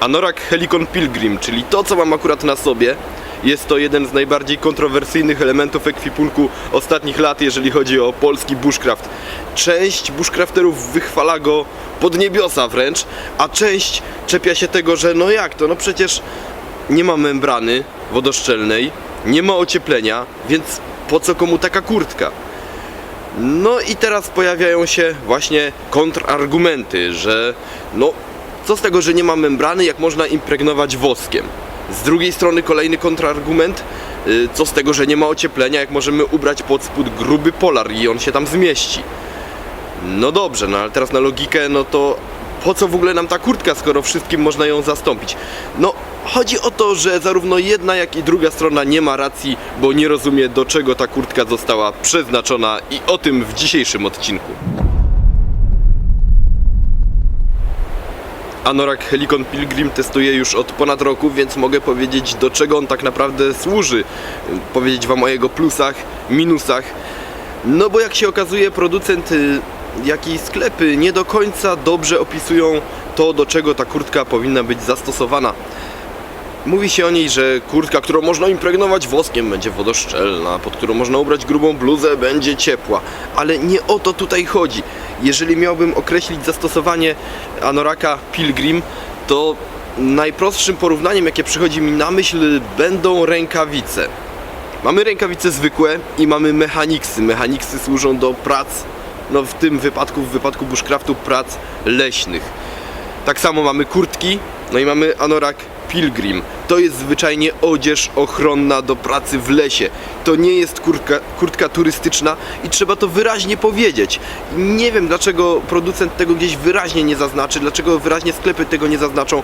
Anorak Helicon Pilgrim, czyli to co mam akurat na sobie, jest to jeden z najbardziej kontrowersyjnych elementów ekwipunku ostatnich lat, jeżeli chodzi o polski bushcraft. Część bushcrafterów wychwala go pod niebiosa wręcz, a część czepia się tego, że no jak to, no przecież nie ma membrany wodoszczelnej, nie ma ocieplenia, więc po co komu taka kurtka? No i teraz pojawiają się właśnie kontrargumenty, że no co z tego, że nie ma membrany, jak można impregnować woskiem. Z drugiej strony kolejny kontrargument, y, co z tego, że nie ma ocieplenia, jak możemy ubrać pod spód gruby polar i on się tam zmieści. No dobrze, no ale teraz na logikę, no to po co w ogóle nam ta kurtka, skoro wszystkim można ją zastąpić? No, chodzi o to, że zarówno jedna, jak i druga strona nie ma racji, bo nie rozumie, do czego ta kurtka została przeznaczona i o tym w dzisiejszym odcinku. Anorak Helicon Pilgrim testuję już od ponad roku, więc mogę powiedzieć do czego on tak naprawdę służy. Powiedzieć wam o jego plusach, minusach. No bo jak się okazuje, producent, y, jak i sklepy nie do końca dobrze opisują to, do czego ta kurtka powinna być zastosowana. Mówi się o niej, że kurtka, którą można impregnować woskiem, będzie wodoszczelna, pod którą można ubrać grubą bluzę, będzie ciepła. Ale nie o to tutaj chodzi. Jeżeli miałbym określić zastosowanie anoraka Pilgrim, to najprostszym porównaniem, jakie przychodzi mi na myśl, będą rękawice. Mamy rękawice zwykłe i mamy mechaniksy. Mechaniksy służą do prac, no w tym wypadku, w wypadku bushcraftu, prac leśnych. Tak samo mamy kurtki, no i mamy anorak Pilgrim. To jest zwyczajnie odzież ochronna do pracy w lesie. To nie jest kurtka, kurtka turystyczna i trzeba to wyraźnie powiedzieć. Nie wiem dlaczego producent tego gdzieś wyraźnie nie zaznaczy, dlaczego wyraźnie sklepy tego nie zaznaczą,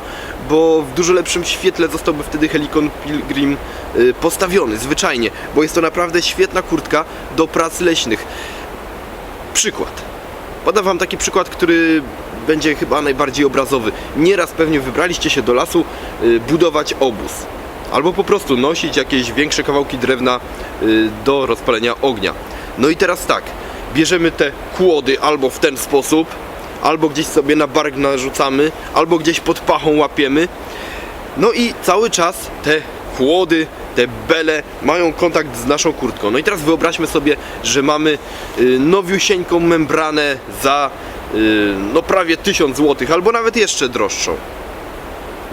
bo w dużo lepszym świetle zostałby wtedy Helicon Pilgrim y, postawiony, zwyczajnie, bo jest to naprawdę świetna kurtka do prac leśnych. Przykład. Podam wam taki przykład, który będzie chyba najbardziej obrazowy. Nieraz pewnie wybraliście się do lasu y, budować obóz. Albo po prostu nosić jakieś większe kawałki drewna y, do rozpalenia ognia. No i teraz tak, bierzemy te kłody albo w ten sposób, albo gdzieś sobie na bark narzucamy, albo gdzieś pod pachą łapiemy. No i cały czas te chłody, te bele mają kontakt z naszą kurtką. No i teraz wyobraźmy sobie, że mamy y, nowiusieńką membranę za no prawie 1000 zł, albo nawet jeszcze droższą.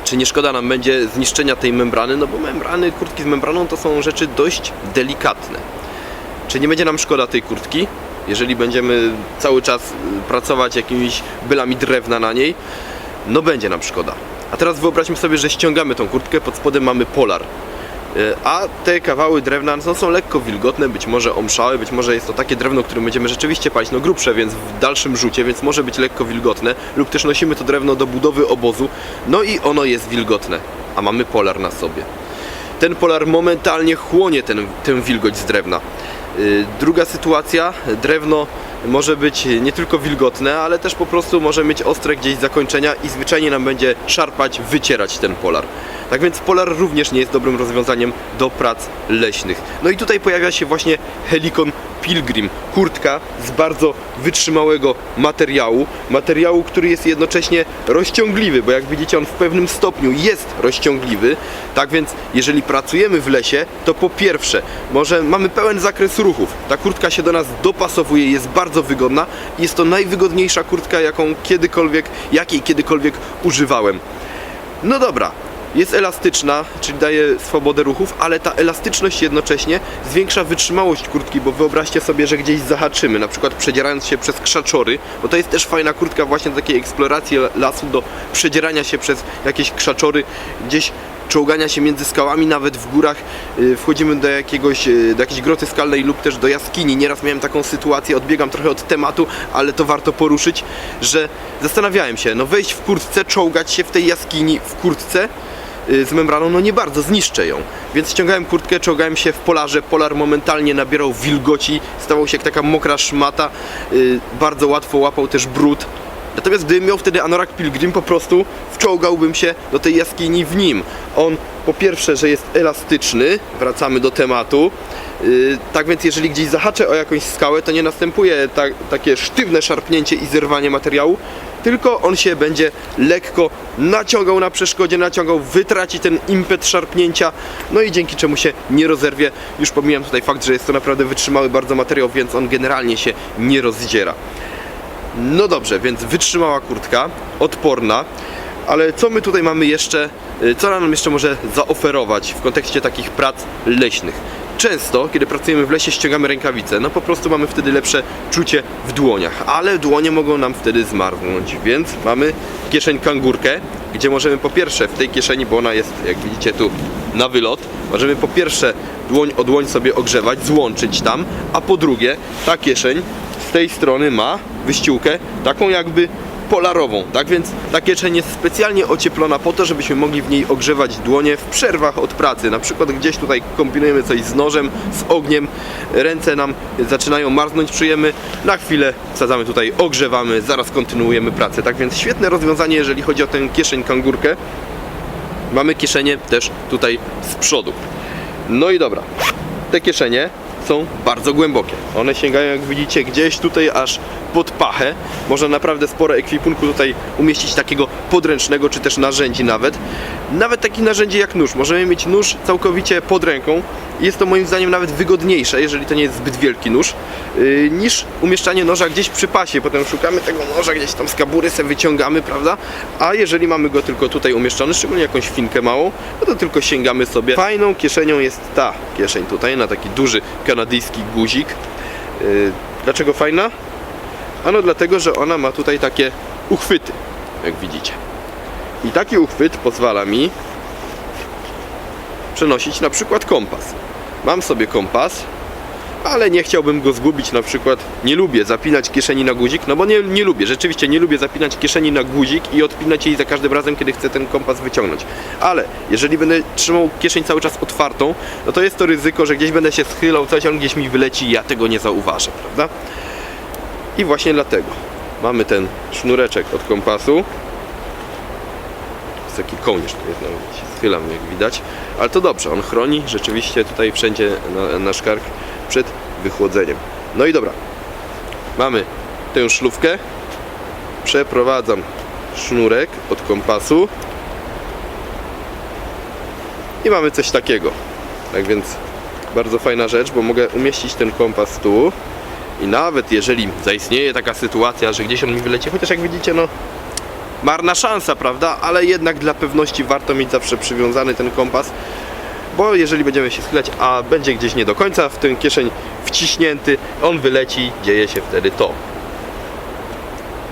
Czy nie szkoda nam będzie zniszczenia tej membrany? No bo membrany, kurtki z membraną to są rzeczy dość delikatne. Czy nie będzie nam szkoda tej kurtki, jeżeli będziemy cały czas y, pracować jakimiś bylami drewna na niej? No będzie nam szkoda. A teraz wyobraźmy sobie, że ściągamy tą kurtkę, pod spodem mamy polar. Y, A te kawały drewna no, są lekko wilgotne, być może omszałe, być może jest to takie drewno, którym będziemy rzeczywiście palić, no grubsze, więc w dalszym rzucie, więc może być lekko wilgotne, lub też nosimy to drewno do budowy obozu, no i ono jest wilgotne, a mamy polar na sobie ten polar momentalnie chłonie ten, tę wilgoć z drewna. Yy, Druga sytuacja, drewno może być nie tylko wilgotne, ale też po prostu może mieć ostre gdzieś zakończenia i zwyczajnie nam będzie szarpać, wycierać ten polar. Tak więc polar również nie jest dobrym rozwiązaniem do prac leśnych. No i tutaj pojawia się właśnie Helicon Pilgrim, kurtka z bardzo wytrzymałego materiału, materiału, który jest jednocześnie rozciągliwy, bo jak widzicie on w pewnym stopniu jest rozciągliwy, tak więc jeżeli pracujemy w lesie, to po pierwsze, może mamy pełen zakres ruchów, ta kurtka się do nas dopasowuje, jest bardzo wygodna. Jest to najwygodniejsza kurtka, jaką kiedykolwiek, jakiej kiedykolwiek używałem. No dobra, jest elastyczna, czyli daje swobodę ruchów, ale ta elastyczność jednocześnie zwiększa wytrzymałość kurtki, bo wyobraźcie sobie, że gdzieś zahaczymy, na przykład przedzierając się przez krzaczory, bo to jest też fajna kurtka właśnie do takiej eksploracji lasu, do przedzierania się przez jakieś krzaczory, gdzieś czołgania się między skałami, nawet w górach y, wchodzimy do jakiegoś, y, do jakiejś groty skalnej lub też do jaskini. Nieraz miałem taką sytuację, odbiegam trochę od tematu, ale to warto poruszyć, że zastanawiałem się, no wejść w kurtce, czołgać się w tej jaskini w kurtce, z membraną, no nie bardzo, zniszczę ją. Więc ściągałem kurtkę, czołgałem się w polarze, polar momentalnie nabierał wilgoci, stawał się jak taka mokra szmata, y, bardzo łatwo łapał też brud. Natomiast gdybym miał wtedy anorak Pilgrim, po prostu wczołgałbym się do tej jaskini w nim. On po pierwsze, że jest elastyczny, wracamy do tematu, Yy, tak więc jeżeli gdzieś zahaczę o jakąś skałę, to nie następuje ta, takie sztywne szarpnięcie i zerwanie materiału, tylko on się będzie lekko naciągał na przeszkodzie, naciągał, wytraci ten impet szarpnięcia, no i dzięki czemu się nie rozerwie. Już pomijam tutaj fakt, że jest to naprawdę wytrzymały bardzo materiał, więc on generalnie się nie rozdziera. No dobrze, więc wytrzymała kurtka, odporna, ale co my tutaj mamy jeszcze, y, co nam jeszcze może zaoferować w kontekście takich prac leśnych? Często, kiedy pracujemy w lesie, ściągamy rękawice, no po prostu mamy wtedy lepsze czucie w dłoniach, ale dłonie mogą nam wtedy zmarznąć, więc mamy kieszeń kangurkę, gdzie możemy po pierwsze w tej kieszeni, bo ona jest, jak widzicie tu, na wylot, możemy po pierwsze dłoń o dłoń sobie ogrzewać, złączyć tam, a po drugie ta kieszeń z tej strony ma wyściółkę taką jakby polarową, tak więc ta kieszeń jest specjalnie ocieplona po to, żebyśmy mogli w niej ogrzewać dłonie w przerwach od pracy. Na przykład gdzieś tutaj kombinujemy coś z nożem, z ogniem, ręce nam zaczynają marznąć, czujemy, na chwilę wsadzamy tutaj, ogrzewamy, zaraz kontynuujemy pracę. Tak więc świetne rozwiązanie, jeżeli chodzi o tę kieszeń kangurkę. Mamy kieszenie też tutaj z przodu. No i dobra, te kieszenie są bardzo głębokie. One sięgają, jak widzicie, gdzieś tutaj aż pod pachę. Można naprawdę sporo ekwipunku tutaj umieścić takiego podręcznego, czy też narzędzi nawet. Nawet takich narzędzi jak nóż. Możemy mieć nóż całkowicie pod ręką. Jest to moim zdaniem nawet wygodniejsze, jeżeli to nie jest zbyt wielki nóż, yy, niż umieszczanie noża gdzieś przy pasie. Potem szukamy tego noża, gdzieś tam z kabury sobie wyciągamy, prawda? A jeżeli mamy go tylko tutaj umieszczony, szczególnie jakąś finkę małą, no to tylko sięgamy sobie. Fajną kieszenią jest ta kieszeń tutaj, na taki duży kanadyjski guzik. Yy, dlaczego fajna? Ano dlatego, że ona ma tutaj takie uchwyty, jak widzicie. I taki uchwyt pozwala mi przenosić na przykład kompas. Mam sobie kompas, ale nie chciałbym go zgubić, na przykład nie lubię zapinać kieszeni na guzik, no bo nie, nie lubię, rzeczywiście nie lubię zapinać kieszeni na guzik i odpinać jej za każdym razem, kiedy chcę ten kompas wyciągnąć. Ale jeżeli będę trzymał kieszeń cały czas otwartą, no to jest to ryzyko, że gdzieś będę się schylał, coś on gdzieś mi wyleci i ja tego nie zauważę, prawda? I właśnie dlatego mamy ten sznureczek od kompasu. Jest taki kołnierz, to jest nawet się schylam jak widać. Ale to dobrze, on chroni rzeczywiście tutaj wszędzie na, nasz kark przed wychłodzeniem. No i dobra, mamy tę szlufkę. Przeprowadzam sznurek od kompasu. I mamy coś takiego. Tak więc bardzo fajna rzecz, bo mogę umieścić ten kompas tu. I nawet jeżeli zaistnieje taka sytuacja, że gdzieś on mi wyleci, chociaż jak widzicie, no marna szansa, prawda? Ale jednak dla pewności warto mieć zawsze przywiązany ten kompas, bo jeżeli będziemy się schylać, a będzie gdzieś nie do końca w tę kieszeń wciśnięty, on wyleci, dzieje się wtedy to.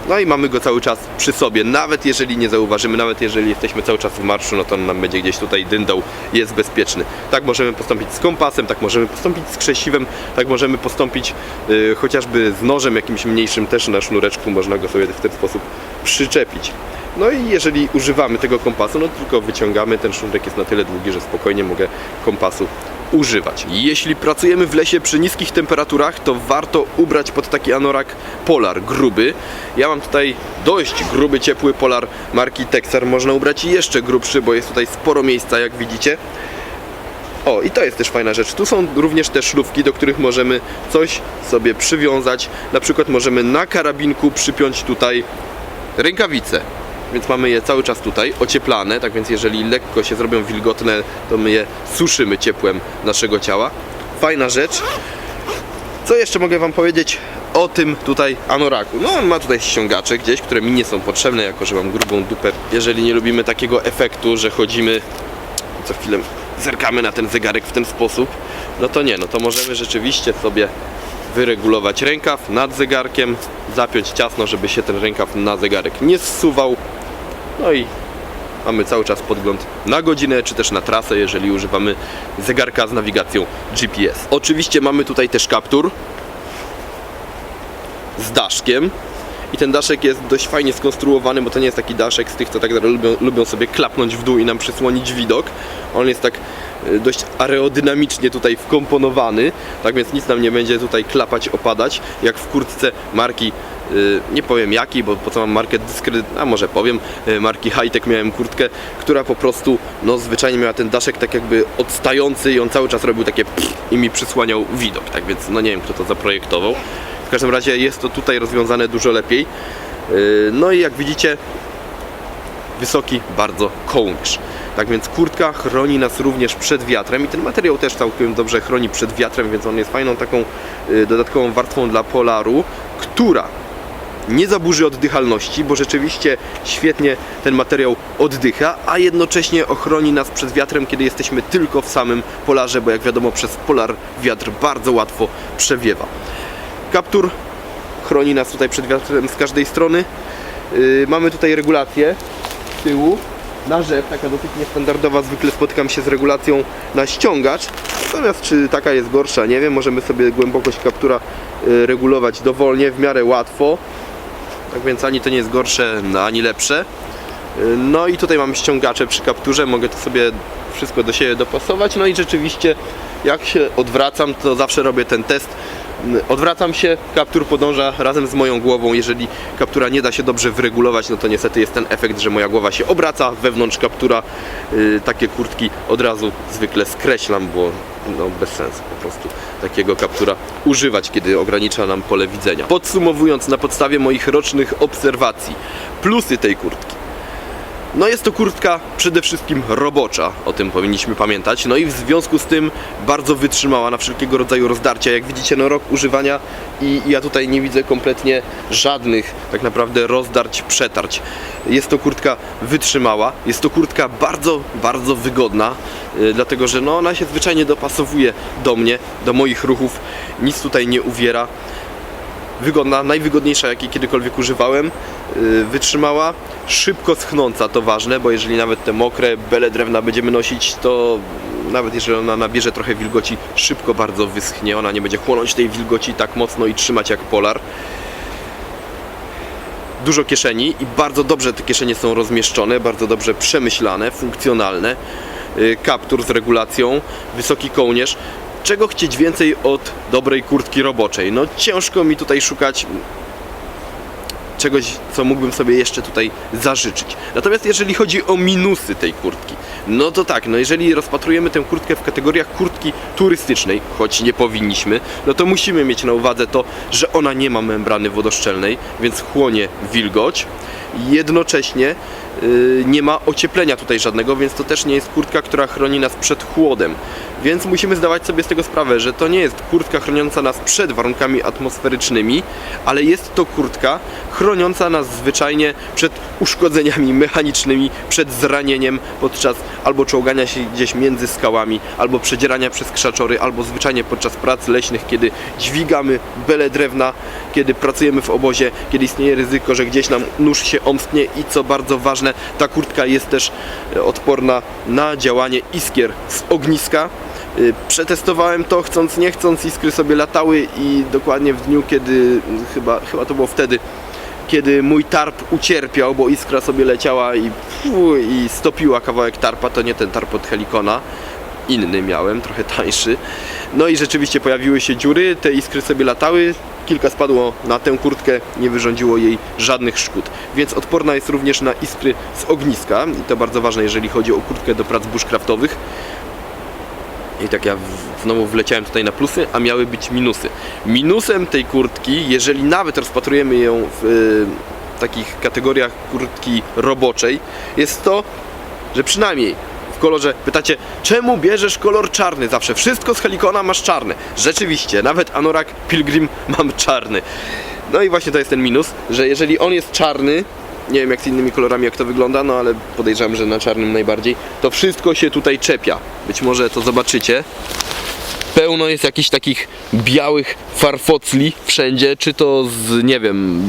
No i mamy go cały czas przy sobie, nawet jeżeli nie zauważymy, nawet jeżeli jesteśmy cały czas w marszu, no to on nam będzie gdzieś tutaj dyndał, jest bezpieczny. Tak możemy postąpić z kompasem, tak możemy postąpić z krzesiwem, tak możemy postąpić y, chociażby z nożem jakimś mniejszym też na sznureczku, można go sobie w ten sposób przyczepić. No i jeżeli używamy tego kompasu, no tylko wyciągamy, ten sznurek jest na tyle długi, że spokojnie mogę kompasu używać. Jeśli pracujemy w lesie przy niskich temperaturach, to warto ubrać pod taki anorak polar gruby. Ja mam tutaj dość gruby, ciepły polar marki Texar. Można ubrać jeszcze grubszy, bo jest tutaj sporo miejsca, jak widzicie. O, i to jest też fajna rzecz. Tu są również te szlufki, do których możemy coś sobie przywiązać. Na przykład możemy na karabinku przypiąć tutaj rękawice. Więc mamy je cały czas tutaj ocieplane, tak więc jeżeli lekko się zrobią wilgotne, to my je suszymy ciepłem naszego ciała. Fajna rzecz. Co jeszcze mogę Wam powiedzieć o tym tutaj anoraku? No on ma tutaj ściągacze gdzieś, które mi nie są potrzebne, jako że mam grubą dupę. Jeżeli nie lubimy takiego efektu, że chodzimy co chwilę zerkamy na ten zegarek w ten sposób, no to nie, no to możemy rzeczywiście sobie wyregulować rękaw nad zegarkiem, zapiąć ciasno, żeby się ten rękaw na zegarek nie zsuwał. No i mamy cały czas podgląd na godzinę, czy też na trasę, jeżeli używamy zegarka z nawigacją GPS. Oczywiście mamy tutaj też kaptur z daszkiem. I ten daszek jest dość fajnie skonstruowany, bo to nie jest taki daszek z tych, co tak lubią, lubią sobie klapnąć w dół i nam przysłonić widok. On jest tak dość aerodynamicznie tutaj wkomponowany, tak więc nic nam nie będzie tutaj klapać, opadać, jak w kurtce marki y, nie powiem jakiej, bo po co mam markę dyskret, a może powiem, y, marki Hightech miałem kurtkę, która po prostu, no zwyczajnie miała ten daszek tak jakby odstający i on cały czas robił takie i mi przysłaniał widok, tak więc no nie wiem kto to zaprojektował. W każdym razie jest to tutaj rozwiązane dużo lepiej. No i jak widzicie, wysoki bardzo kołnierz. Tak więc kurtka chroni nas również przed wiatrem i ten materiał też całkiem dobrze chroni przed wiatrem, więc on jest fajną taką y, dodatkową warstwą dla polaru, która nie zaburzy oddychalności, bo rzeczywiście świetnie ten materiał oddycha, a jednocześnie ochroni nas przed wiatrem, kiedy jesteśmy tylko w samym polarze, bo jak wiadomo przez polar wiatr bardzo łatwo przewiewa. Kaptur chroni nas tutaj przed wiatrem z każdej strony. Yy, mamy tutaj regulację tyłu na rzep, taka dosyć niestandardowa, zwykle spotykam się z regulacją na ściągacz. Natomiast czy taka jest gorsza, nie wiem, możemy sobie głębokość kaptura yy, regulować dowolnie, w miarę łatwo. Tak więc ani to nie jest gorsze, ani lepsze. Yy, No i tutaj mam ściągacze przy kapturze, mogę to sobie wszystko do siebie dopasować. No i rzeczywiście jak się odwracam, to zawsze robię ten test. Odwracam się, kaptur podąża razem z moją głową. Jeżeli kaptura nie da się dobrze wyregulować, no to niestety jest ten efekt, że moja głowa się obraca wewnątrz kaptura. Yy, Takie kurtki od razu zwykle skreślam, bo no, bez sensu po prostu takiego kaptura używać, kiedy ogranicza nam pole widzenia. Podsumowując na podstawie moich rocznych obserwacji, plusy tej kurtki. No jest to kurtka przede wszystkim robocza, o tym powinniśmy pamiętać. No i w związku z tym bardzo wytrzymała na wszelkiego rodzaju rozdarcia. Jak widzicie, no rok używania i ja tutaj nie widzę kompletnie żadnych tak naprawdę rozdarć, przetarć. Jest to kurtka wytrzymała, jest to kurtka bardzo, bardzo wygodna, yy, dlatego że no ona się zwyczajnie dopasowuje do mnie, do moich ruchów, nic tutaj nie uwiera wygodna, najwygodniejsza jakiej kiedykolwiek używałem, yy, wytrzymała, szybko schnąca, to ważne, bo jeżeli nawet te mokre bele drewna będziemy nosić, to nawet jeżeli ona nabierze trochę wilgoci, szybko bardzo wyschnie, ona nie będzie chłonąć tej wilgoci tak mocno i trzymać jak polar. Dużo kieszeni i bardzo dobrze te kieszenie są rozmieszczone, bardzo dobrze przemyślane, funkcjonalne. Yy, Kaptur z regulacją, wysoki kołnierz, czego chcieć więcej od dobrej kurtki roboczej? No ciężko mi tutaj szukać czegoś, co mógłbym sobie jeszcze tutaj zażyczyć. Natomiast jeżeli chodzi o minusy tej kurtki, no to tak, no jeżeli rozpatrujemy tę kurtkę w kategoriach kurtki turystycznej, choć nie powinniśmy, no to musimy mieć na uwadze to, że ona nie ma membrany wodoszczelnej, więc chłonie wilgoć. Jednocześnie yy, nie ma ocieplenia tutaj żadnego, więc to też nie jest kurtka, która chroni nas przed chłodem. Więc musimy zdawać sobie z tego sprawę, że to nie jest kurtka chroniąca nas przed warunkami atmosferycznymi, ale jest to kurtka chroniąca nas zwyczajnie przed uszkodzeniami mechanicznymi, przed zranieniem podczas albo czołgania się gdzieś między skałami, albo przedzierania przez krzaczory, albo zwyczajnie podczas prac leśnych, kiedy dźwigamy bele drewna, kiedy pracujemy w obozie, kiedy istnieje ryzyko, że gdzieś nam nóż się omstnie i co bardzo ważne, ta kurtka jest też e, odporna na działanie iskier z ogniska. Y, Przetestowałem to chcąc, nie chcąc, iskry sobie latały i dokładnie w dniu, kiedy, chyba, chyba to było wtedy, kiedy mój tarp ucierpiał, bo iskra sobie leciała i, i stopiła kawałek tarpa, to nie ten tarp od Helikona, inny miałem, trochę tańszy. No i rzeczywiście pojawiły się dziury, te iskry sobie latały, kilka spadło na tę kurtkę, nie wyrządziło jej żadnych szkód. Więc odporna jest również na iskry z ogniska i to bardzo ważne, jeżeli chodzi o kurtkę do prac bushcraftowych. I tak ja znowu wleciałem tutaj na plusy, a miały być minusy. Minusem tej kurtki, jeżeli nawet rozpatrujemy ją w y, takich kategoriach kurtki roboczej, jest to, że przynajmniej kolorze pytacie, czemu bierzesz kolor czarny? Zawsze wszystko z Helikona masz czarne. Rzeczywiście, nawet anorak Pilgrim mam czarny. No i właśnie to jest ten minus, że jeżeli on jest czarny, nie wiem jak z innymi kolorami jak to wygląda, no ale podejrzewam, że na czarnym najbardziej, to wszystko się tutaj czepia. Być może to zobaczycie. Pełno jest jakichś takich białych farfocli wszędzie, czy to z, nie wiem,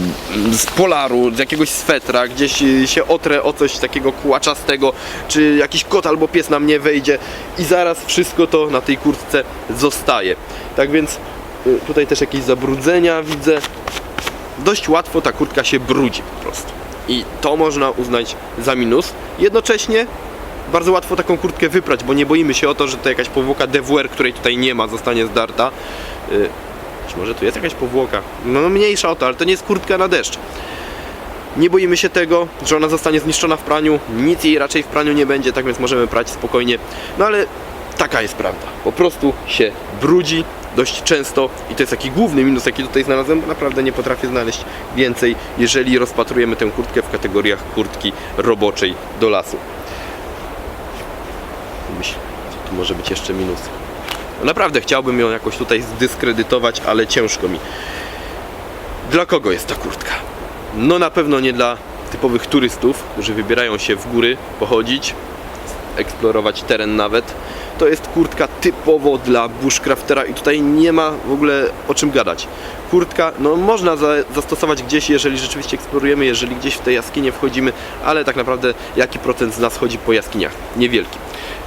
z polaru, z jakiegoś swetra, gdzieś się otrę o coś takiego kłaczastego, czy jakiś kot albo pies na mnie wejdzie i zaraz wszystko to na tej kurtce zostaje. Tak więc y, tutaj też jakieś zabrudzenia widzę. Dość łatwo ta kurtka się brudzi po prostu. I to można uznać za minus. Jednocześnie bardzo łatwo taką kurtkę wyprać, bo nie boimy się o to, że to jakaś powłoka DWR, której tutaj nie ma, zostanie zdarta. Yy, może tu jest jakaś powłoka? No, no mniejsza o to, ale to nie jest kurtka na deszcz. Nie boimy się tego, że ona zostanie zniszczona w praniu, nic jej raczej w praniu nie będzie, tak więc możemy prać spokojnie. No ale taka jest prawda. Po prostu się brudzi dość często i to jest taki główny minus, jaki tutaj znalazłem, bo naprawdę nie potrafię znaleźć więcej, jeżeli rozpatrujemy tę kurtkę w kategoriach kurtki roboczej do lasu. Może być jeszcze minus. No naprawdę chciałbym ją jakoś tutaj zdyskredytować, ale ciężko mi. Dla kogo jest ta kurtka? No na pewno nie dla typowych turystów, którzy wybierają się w góry, pochodzić, eksplorować teren nawet. To jest kurtka typowo dla bushcraftera i tutaj nie ma w ogóle o czym gadać. Kurtka, no można za, zastosować gdzieś, jeżeli rzeczywiście eksplorujemy, jeżeli gdzieś w te jaskinie wchodzimy, ale tak naprawdę jaki procent z nas chodzi po jaskiniach? Niewielki.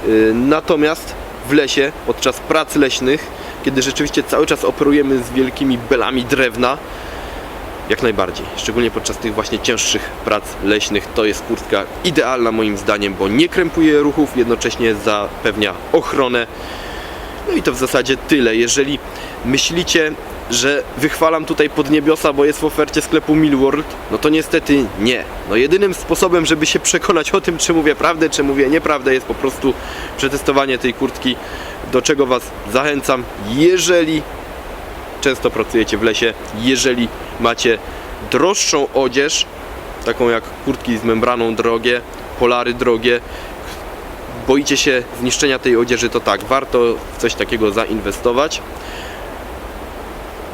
Yy, Natomiast w lesie, podczas prac leśnych, kiedy rzeczywiście cały czas operujemy z wielkimi belami drewna, jak najbardziej. Szczególnie podczas tych właśnie cięższych prac leśnych to jest kurtka idealna moim zdaniem, bo nie krępuje ruchów, jednocześnie zapewnia ochronę. No i to w zasadzie tyle. Jeżeli myślicie, że wychwalam tutaj pod niebiosa, bo jest w ofercie sklepu Millworld, no to niestety nie. No jedynym sposobem, żeby się przekonać o tym, czy mówię prawdę, czy mówię nieprawdę, jest po prostu przetestowanie tej kurtki, do czego Was zachęcam. Jeżeli często pracujecie w lesie, jeżeli macie droższą odzież, taką jak kurtki z membraną drogie, polary drogie, boicie się zniszczenia tej odzieży, to tak, warto w coś takiego zainwestować.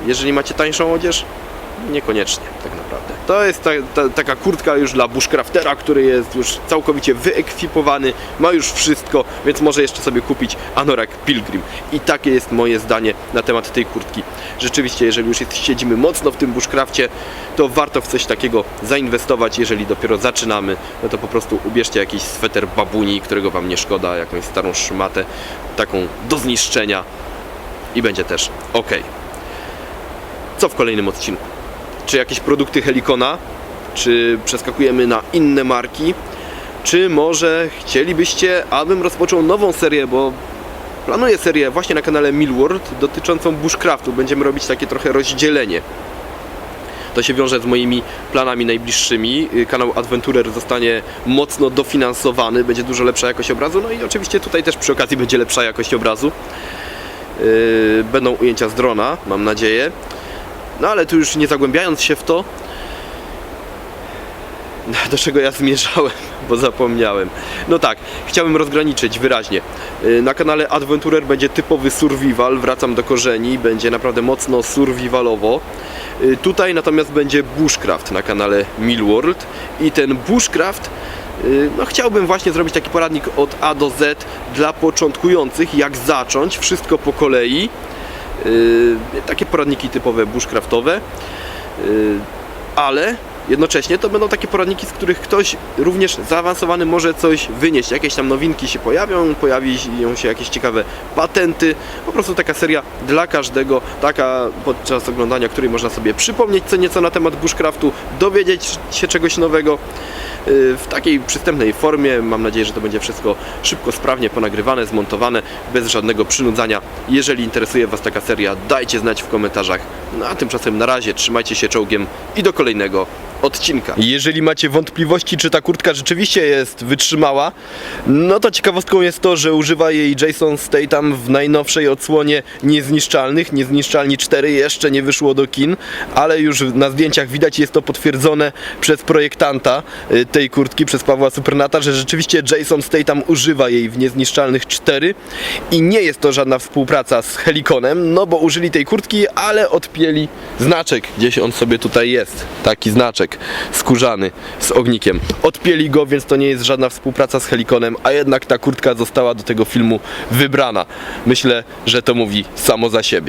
Jeżeli macie tańszą odzież, niekoniecznie tak naprawdę. To jest ta, ta, taka kurtka już dla bushcraftera, który jest już całkowicie wyekwipowany, ma już wszystko, więc może jeszcze sobie kupić anorak Pilgrim. I takie jest moje zdanie na temat tej kurtki. Rzeczywiście, jeżeli już jest, siedzimy mocno w tym bushcrafcie, to warto w coś takiego zainwestować. Jeżeli dopiero zaczynamy, no to po prostu ubierzcie jakiś sweter babuni, którego wam nie szkoda, jakąś starą szmatę, taką do zniszczenia i będzie też ok. Co w kolejnym odcinku? Czy jakieś produkty Helikona? Czy przeskakujemy na inne marki? Czy może chcielibyście, abym rozpoczął nową serię, bo planuję serię właśnie na kanale Millworld dotyczącą bushcraftu. Będziemy robić takie trochę rozdzielenie. To się wiąże z moimi planami najbliższymi. Y, Kanał Adventurer zostanie mocno dofinansowany, będzie dużo lepsza jakość obrazu, no i oczywiście tutaj też przy okazji będzie lepsza jakość obrazu. Yy, Będą ujęcia z drona, mam nadzieję. No ale tu już nie zagłębiając się w to, do czego ja zmierzałem, bo zapomniałem. No tak, chciałem rozgraniczyć wyraźnie. Yy, Na kanale Adventurer będzie typowy survival, wracam do korzeni, będzie naprawdę mocno survivalowo. Yy, Tutaj natomiast będzie bushcraft na kanale Millworld i ten bushcraft yy, no chciałbym właśnie zrobić taki poradnik od A do Z dla początkujących, jak zacząć, wszystko po kolei. Yy, takie poradniki typowe bushcraftowe, yy, ale jednocześnie to będą takie poradniki, z których ktoś również zaawansowany może coś wynieść. Jakieś tam nowinki się pojawią, pojawią się jakieś ciekawe patenty. Po prostu taka seria dla każdego, taka podczas oglądania, której można sobie przypomnieć co nieco na temat bushcraftu, dowiedzieć się czegoś nowego yy, w takiej przystępnej formie. Mam nadzieję, że to będzie wszystko szybko, sprawnie ponagrywane, zmontowane, bez żadnego przynudzania. Jeżeli interesuje Was taka seria, dajcie znać w komentarzach. No a tymczasem na razie trzymajcie się czołgiem i do kolejnego odcinka. Jeżeli macie wątpliwości, czy ta kurtka rzeczywiście jest wytrzymała, no to ciekawostką jest to, że używa jej Jason Statham w najnowszej odsłonie Niezniszczalnych. Niezniszczalni 4 jeszcze nie wyszło do kin, ale już na zdjęciach widać jest to potwierdzone przez projektanta y, tej kurtki, przez Pawła Supernata, że rzeczywiście Jason Statham używa jej w Niezniszczalnych 4 i nie jest to żadna współpraca z Helikonem, no bo użyli tej kurtki, ale odpięli znaczek, gdzieś on sobie tutaj jest, taki znaczek skórzany z ognikiem. Odpięli go, więc to nie jest żadna współpraca z Helikonem, a jednak ta kurtka została do tego filmu wybrana. Myślę, że to mówi samo za siebie.